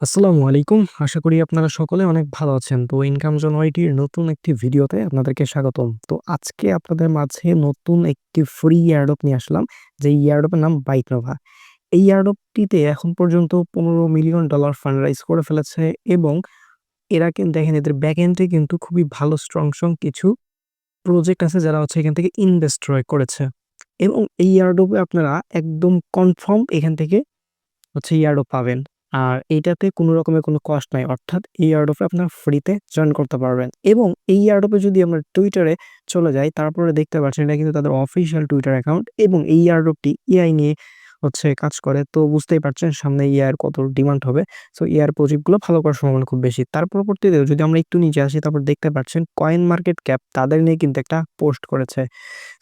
আসসালামু আলাইকুম। আশা করি আপনারা সকলে অনেক ভালো আছেন। তো ইনকাম জন ওয়াইটির নতুন একটি ভিডিওতে আপনাদেরকে স্বাগতম। তো আজকে আপনাদের মাঝে নতুন একটি ফ্রি এয়ারড্রপ নিয়ে আসলাম। যে এয়ারড্রপের নাম বাইকনোভা এই এয়ারড্রপটিতে এখন পর্যন্ত $15 মিলিয়ন ডলার ফান্ড রাইজ করে ফেলেছে এবং এরা কিন্তু দেখেন এদের ব্যাক এন্ডে কিন্তু খুবই ভালো স্ট্রং, স্ট্রং কিছু প্রজেক্ট আছে যারা হচ্ছে এখান থেকে ইনভেস্ট করেছে। এবং এই এয়ারড্রপে আপনারা একদম কনফার্ম এখান থেকে হচ্ছে এয়ারড্রপ পাবেন। আর এটাতে কোনো রকমের কোনো কষ্ট নাই। অর্থাৎ এই এয়ারড্রপে আপনারা ফ্রিতে জয়েন করতে পারবেন। এবং এই এয়ারড্রপে যদি আমরা টুইটারে চলে যাই, তারপরে দেখতে পাচ্ছেন এটা কিন্তু তাদের অফিসিয়াল টুইটার অ্যাকাউন্ট এবং এই এয়ারড্রপটি এআই নিয়ে হচ্ছে কাজ করে। তো বুঝতেই পারছেন সামনে এর কত ডিমান্ড হবে। সো এআই প্রজেক্টগুলো ভালো করার সম্ভাবনা খুব বেশি। তার পরবর্তীতে যদি আমরা একটু নিচে আসি তারপর দেখতে পাচ্ছেন কয়েন মার্কেট ক্যাপ তাদের নিয়ে কিন্তু একটা পোস্ট করেছে।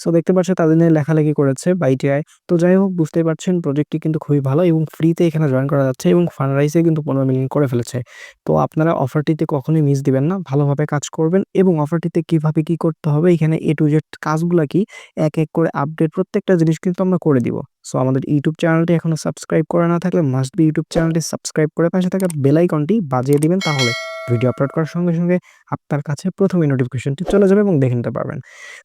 সো দেখতে পাচ্ছেন তাদের নিয়ে লেখালেখি করেছে বাইটিআই। তো যাই হোক বুঝতেই পারছেন প্রজেক্টটি কিন্তু খুবই ভালো এবং ফ্রিতে এখানে জয়েন করা যাচ্ছে এবং ফান্ড রাইজে কিন্তু 15 মিলিয়ন করে ফেলেছে। তো আপনারা অফারটিতে কখনোই মিস দিবেন না। ভালোভাবে কাজ করবেন এবং অফারটিতে কীভাবে কি করতে হবে এখানে এ টু জেড কাজগুলা কি এক, এক করে আপডেট প্রত্যেকটা জিনিস কিন্তু আমরা করে দিব। সো আমাদের ইউটিউব চ্যানেলটি এখনও সাবস্ক্রাইব করা না থাকলে মাস্ট বি ইউটিউব চ্যানেলটি সাবস্ক্রাইব করে পাশে থাকা বেলাইকনটি বাজিয়ে দিবেন তাহলে। ভিডিও আপলোড করার সঙ্গে, সঙ্গে আপনার কাছে প্রথমেই নোটিফিকেশনটি চলে যাবে এবং দেখে নিতে পারবেন।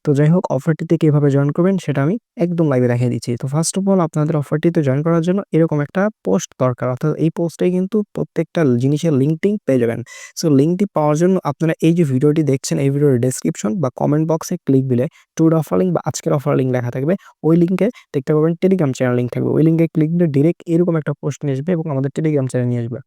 তো যাই হোক অফারটিতে কীভাবে জয়েন করবেন সেটা আমি একদম লাইভে দেখিয়ে দিচ্ছি। তো ফার্স্ট অফ অল আপনাদের অফারটিতে জয়েন করার জন্য এরকম একটা পোস্ট দরকার। অর্থাৎ এই পোস্টে কিন্তু প্রত্যেকটা জিনিসের লিঙ্কটি পেয়ে যাবেন। সো লিঙ্কটি পাওয়ার জন্য আপনারা এই যে ভিডিওটি দেখছেন এই ভিডিওর ডেসক্রিপশন বা কমেন্ট বক্সে ক্লিক দিলে ট্যুর অফার লিঙ্ক বা আজকের অফার লিঙ্ক লেখা থাকবে। ওই লিঙ্কে দেখতে পাবেন টেলিগ্রাম চ্যানেল লিঙ্ক থাকবে। ওই লিঙ্কে ক্লিক দিলে ডিরেক্ট এরকম একটা পোস্ট নিয়ে আসবে এবং আমাদের টেলিগ্রাম চ্যানেল নিয়ে আসবে।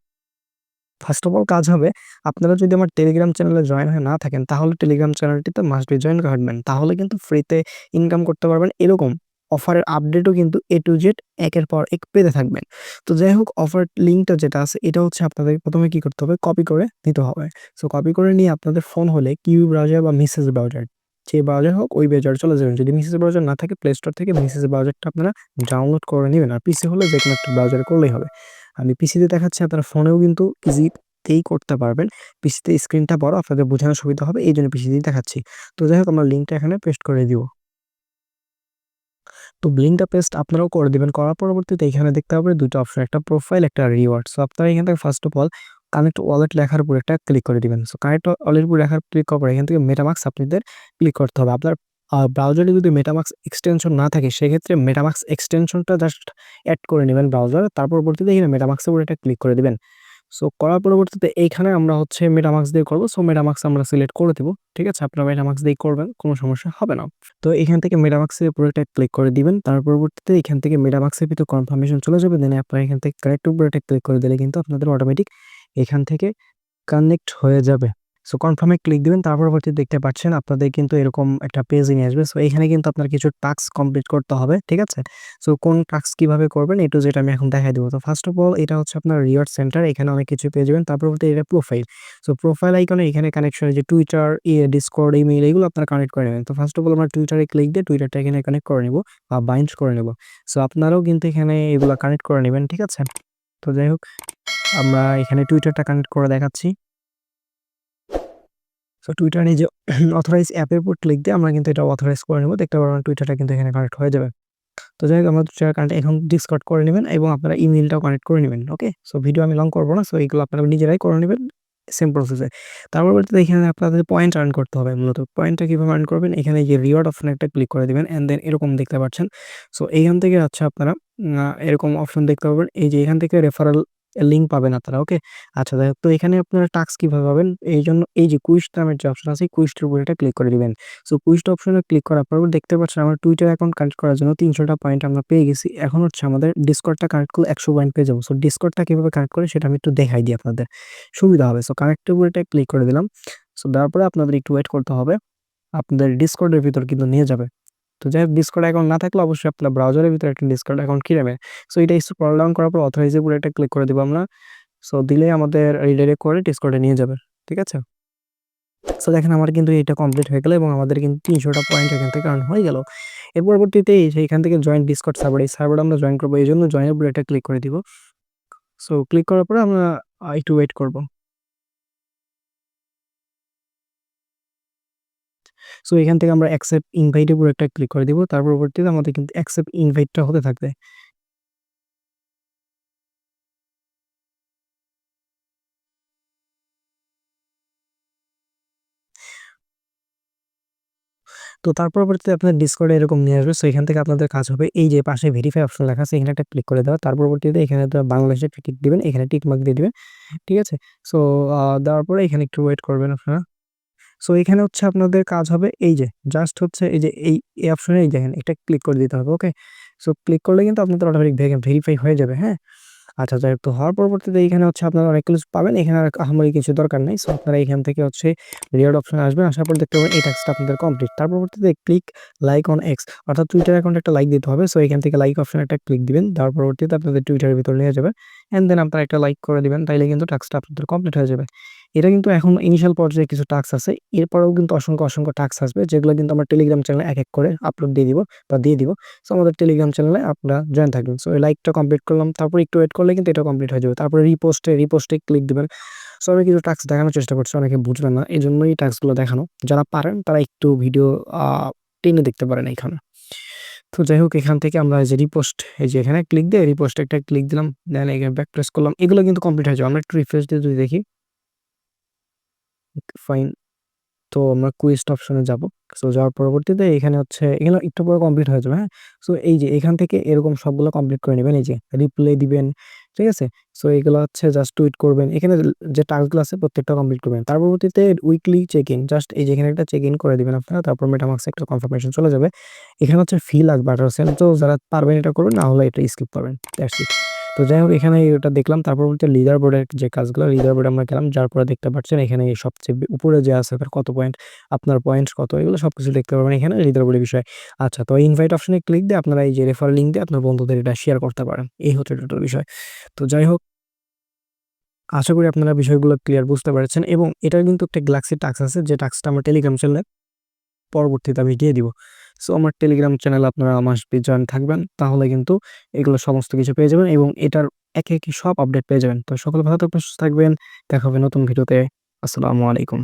ফার্স্ট অফ অল কাজ হবে, আপনারা যদি আমার টেলিগ্রাম চ্যানেলে জয়েন হয়ে না থাকেন, তাহলে টেলিগ্রাম চ্যানেলটিতে মাস্ট বি জয়েন করে রাখবেন। তাহলে কিন্তু ফ্রিতে ইনকাম করতে পারবেন। এরকম অফারের আপডেটও কিন্তু এ টু জেড একের পর এক পেতে থাকবেন। তো যাই হোক অফার লিঙ্কটা যেটা আছে, এটা হচ্ছে আপনাদের প্রথমে কি করতে হবে কপি করে নিতে হবে। সো কপি করে নিয়ে আপনাদের ফোন হলে কিউ ব্রাউজার বা মিসেস ব্রাউজার যে ব্রাউজার হোক, ওই ব্রাউজারে চলে যাবেন। যদি মিসেস ব্রাউজার না থাকে প্লে স্টোর থেকে মেসেজ ব্রাউজারটা আপনারা ডাউনলোড করে নিবেন। আর পিসি হলে যে কোনো একটা ব্রাউজার করলেই হবে। আমি পিসিতে দেখাচ্ছি, আপনারা ফোনেও কিন্তু ইজিতেই করতে পারবেন। পিসিতে স্ক্রিনটা বড়, আপনাদের বোঝানোর সুবিধা হবে এইজন্য পিসিতেই দেখাচ্ছি। তো যাই হোক, আমরা লিঙ্কটা এখানে পেস্ট করে দিব। তো লিঙ্কটা পেস্ট আপনারাও করে দিবেন। করার পরবর্তীতে এখানে দেখতে পাবেন ২ টা অপশন একটা প্রোফাইল একটা রিওয়ার্ড। সো আপনারা এখান থেকে first of all connect wallet লেখার উপর একটা ক্লিক করে দিবেন। সো কানেক্ট ওয়ালেট উপর লেখার ক্লিক করার এখান থেকে মেটামাস্ক আপনাদের ক্লিক করতে হবে। আপনার ব্রাউজারে যদি মেটামাস্ক এক্সটেনশন না থাকে, সেক্ষেত্রে মেটামাস্ক এক্সটেনশনটা জাস্ট অ্যাড করে নেবেন ব্রাউজারে। তার পরবর্তীতে এখানে মেটামাস্কের উপর একটা ক্লিক করে দেবেন সো করার পরবর্তীতে এইখানে আমরা হচ্ছে মেটামাস্ক দিয়ে করব সো মেটামাস্ক আমরা সিলেক্ট করে দেবো, ঠিক আছে? আপনারা মেটামাস্ক দিয়ে করবেন। কোনো সমস্যা হবে না। তো এখান থেকে মেটামাস্কের উপর একটা ক্লিক করে দিবেন। তার পরবর্তীতে এখান থেকে মেটামাস্কের ভিতর কনফার্মেশন চলে যাবে। দেন আপনারা এখান থেকে কানেক্ট উপরে একটা ক্লিক করে দিলে কিন্তু আপনাদের অটোমেটিক এখান থেকে কানেক্ট হয়ে যাবে। সো কনফার্মে ক্লিক দিবেন। তার পরবর্তীতে দেখতে পাচ্ছেন আপনাদের কিন্তু এরকম একটা পেজ নিয়ে আসবে। সো এখানে কিন্তু আপনার কিছু টাস্ক কমপ্লিট করতে হবে। ঠিক আছে? সো কোন টাস্ক কীভাবে করবেন এ টু জেড আমি এখন দেখাই দিব। তো ফার্স্ট অফ অল এটা হচ্ছে আপনার রিওয়ার্ড সেন্টার। এখানে অনেক কিছু পেয়ে যাবেন। তার পরবর্তীতে এটা প্রোফাইল। সো প্রোফাইল আইকনে এখানে কানেকশন যে টুইটার, ডিসকর্ড, ইমেইল এগুলো আপনারা কানেক্ট করে নেবেন। তো ফার্স্ট অফ অল আমরা টুইটারে ক্লিক দিয়ে টুইটারটা এখানে কানেক্ট করে নিব বা বাইন্ড করে নেব। সো আপনারাও কিন্তু এখানে এগুলা কানেক্ট করে নেবেন ঠিক আছে? তো যাই হোক আমরা এখানে টুইটারটা কানেক্ট করে দেখাচ্ছি। সো টুইটার যে অথরাইজ অ্যাপের উপর ক্লিক দিয়ে আমরা কিন্তু এটা অথরাইজ করে নেব। দেখতে পারবেন টুইটারটা কিন্তু এখানে কানেক্ট হয়ে যাবে। তো যাই হোক, আমরা টুইটার কানেক্ট এখন ডিসকর্ড করে নেবেন এবং আপনারা ইমেলটাও কানেক্ট করে নেবেন ওকে? সো ভিডিও আমি লং করব না। সো এইগুলো আপনারা নিজেরাই করে নেবেন সেম প্রসেসে। তার পরবর্তীতে এখানে আপনাদের পয়েন্ট আর্ন করতে হবে মূলত। পয়েন্টটা কীভাবে আর্ন করবেন? এখানে যে রিওয়ার্ড অপশনে একটা ক্লিক করে দিবেন অ্যান্ড দেন এরকম দেখতে পাচ্ছেন। সো এইখান থেকে আচ্ছা আপনারা এরকম অপশন দেখতে পাবেন। এই যে এখান থেকে রেফারেল লিঙ্ক পাবেন আপনারা। ওকে? আচ্ছা তো এখানে আপনারা টাস্ক কীভাবে পাবেন? এই জন্য, এই যে কুইজ নামের যে অপশন আছে কুইজটার উপর একটা ক্লিক করে দিবেন। সো কুইজটা অপশনে ক্লিক করার পর দেখতে পাচ্ছেন আমার টুইটার অ্যাকাউন্ট কানেক্ট করার জন্য ৩০০ টা পয়েন্ট আমরা পেয়ে গেছি। এখন হচ্ছে আমাদের ডিসকর্ডটা কানেক্ট করলে ১০০ পয়েন্ট পেয়ে যাব। সো ডিসকর্ডটা কীভাবে কানেক্ট করে সেটা আমি একটু দেখাই দিই আপনাদের। সুবিধা হবে। সো কানেক্টের উপর একটা ক্লিক করে দিলাম। সো দেওয়ার পরে আপনাদের একটু ওয়েট করতে হবে। আপনাদের ডিসকর্ডের ভিতর কিন্তু নিয়ে যাবে। তো যাই হোক ডিসকর্ড অ্যাকাউন্ট না থাকলে অবশ্যই আপনার ব্রাউজারের ভিতরে একটা ডিসকর্ড অ্যাকাউন্ট নেবেন। সো এটা স্ক্রল ডাউন করার পর অথরাইজ উপর একটা ক্লিক করে দেবো আমরা। সো দিলেই আমাদের রিডাইরেক্ট করে ডিসকর্ডে নিয়ে যাবে। ঠিক আছে? সো দেখেন আমার কিন্তু এটা কমপ্লিট হয়ে গেল এবং আমাদের কিন্তু তিনশোটা পয়েন্ট এখান থেকে আর্ন হয়ে গেল। এর পরবর্তীতে সেইখান থেকে জয়েন্ট ডিসকর্ড সার্ভার এই সার্ভারে আমরা জয়েন করব। এই জন্য এর উপর একটা ক্লিক করে দিব। সো ক্লিক করার পরে আমরা একটু ওয়েট করব। সো এখান থেকে আমরা অ্যাকসেপ্ট ইনভাইটের উপর একটা ক্লিক করে দিব। তার পরবর্তীতে আমাদের কিন্তু অ্যাকসেপ্ট ইনভাইটটা হতে থাকবে। তো তার পরবর্তীতে আপনার ডিসকর্ডে এরকম নিয়ে আসবে। সো এখান থেকে আপনাদের কাজ হবে এই যে পাশে ভেরিফাই অপশন লেখা আছে, এখানে একটা ক্লিক করে দেওয়া। তার পরবর্তীতে এখানে বাংলাদেশে টিক দিবেন, এখানে টিক মার্ক দিয়ে দিবেন। ঠিক আছে? সো দেওয়ার পরে এখানে একটু ওয়েট করবেন আপনারা। সো এখানে হচ্ছে আপনাদের কাজ হবে এই যে জাস্ট হচ্ছে এই যে এই, এই অপশনে এই দেখেন এটা ক্লিক করে দিতে হবে। ওকে? সো ক্লিক করলে কিন্তু আপনাদের অটোমেটিক ভেরিফাই হয়ে যাবে। হ্যাঁ? আচ্ছা যাই তো হওয়ার পরবর্তীতে এখানে হচ্ছে আপনারা অনেক কিছু পাবেন। এখানে আর আহামরি কিছু দরকার নেই সো আপনারা এখান থেকে হচ্ছে রিওয়ার্ড অপশন আসবেন। আসার পর দেখতে পাবেন এই টাস্কটা আপনাদের কমপ্লিট। তার পরবর্তীতে ক্লিক লাইক অন এক্স অর্থাৎ টুইটার অ্যাকাউন্টে একটা লাইক দিতে হবে। সো এখান থেকে লাইক অপশন একটা ক্লিক দিবেন। তার পরবর্তীতে আপনাদের টুইটারের ভিতর নিয়ে যাবে। অ্যান্ড দেন আপনারা একটা লাইক করে দিবেন। তাইলে কিন্তু টাস্কটা আপনাদের কমপ্লিট হয়ে যাবে। এটা কিন্তু এখন ইনিশিয়াল পর্যায়ে কিছু টাস্ক আছে। এরপরেও কিন্তু অসংখ্য, অসংখ্য টাস্ক আসবে যেগুলো কিন্তু আমার টেলিগ্রাম চ্যানেলে এক, এক করে আপলোড দিয়ে দিব বা দিয়ে দিব। সো আমাদের টেলিগ্রাম চ্যানেলে আপনারা জয়েন থাকবেন। সো এই লাইকটা কমপ্লিট করলাম। তারপর একটু ওয়েট করলে কিন্তু এটা কমপ্লিট হয়ে যাবে। তারপরে রিপোস্টে, রিপোস্টে ক্লিক দিবেন। সো আমি কিছু টাস্ক দেখানোর চেষ্টা করছি। অনেকে বুঝবেন না। এজন্যই টাস্কগুলো দেখানো। যারা পারেন তারা একটু ভিডিও টেনে দেখতে পারেন এইখানে। তো যাই হোক, এখান থেকে আমরা যে রিপোস্ট এই যে এখানে ক্লিক দিয়ে রিপোস্ট একটা ক্লিক দিলাম। দেন এখানে ব্যাক প্রেস করলাম। এগুলো কিন্তু কমপ্লিট হয়ে যাবে। আমরা একটু রিফ্রেশ দিয়ে যদি দেখি। ফাইন। তো আমরা কুইস্ট অপশনে যাব। সো যাওয়ার পরবর্তীতে এখানে হচ্ছে, এগুলো একটু পরে কমপ্লিট হয়ে যাবে। হ্যাঁ? সো এই যে এখান থেকে এরকম সবগুলো কমপ্লিট করে নেবেন এই যে রিপ্লাই দিবেন। ঠিক আছে? সো এগুলো হচ্ছে জাস্ট টুইট করবেন। এখানে যে টাস্কগুলো আছে প্রত্যেকটা কমপ্লিট করবেন। তার পরবর্তীতে উইকলি চেক ইন জাস্ট এই যেখানে একটা চেক ইন করে দেবেন আপনারা। তারপর মেটামাস্কে একটা কনফার্মেশন চলে যাবে। এখানে হচ্ছে ফি লাগবে 18 সেন্ট। তো যারা পারবেন এটা করবেন, না হলে এটা স্কিপ করবেন। That's it. তো যাই হোক এখানে এটা দেখলাম। তারপর পরবর্তীতে লিডার বোর্ডের যে কাজগুলো লিডার বোর্ডে আমরা গেলাম। যার পরে দেখতে পাচ্ছেন এখানে সবচেয়ে উপরে যে আছে কত পয়েন্ট, আপনার পয়েন্টস কত এগুলো সবকিছু দেখতে পারবেন এখানে লিডার বোর্ডের বিষয়। আচ্ছা তো ইনভাইট অপশনে ক্লিক দিয়ে আপনারা এই যে রেফার লিঙ্ক দিয়ে আপনার বন্ধুদের এটা শেয়ার করতে পারেন। এই হচ্ছে টোটাল বিষয়। তো যাই হোক আশা করি আপনারা বিষয়গুলো ক্লিয়ার বুঝতে পারছেন এবং এটার কিন্তু একটা গ্যালাক্সি টাক্স আছে যে টাক্সটা আমার টেলিগ্রাম চ্যানেলে পরবর্তীতে আমি দিয়ে দিব। সো আমার টেলিগ্রাম চ্যানেল আপনারা আমার জয়েন থাকবেন। তাহলে কিন্তু এগুলো সমস্ত কিছু পেয়ে যাবেন এবং এটার একে, একে সব আপডেট পেয়ে যাবেন। তো সকল ভালো থাকবেন, সুস্থ থাকবেন। দেখা হবে নতুন ভিডিওতে। আসসালামু আলাইকুম।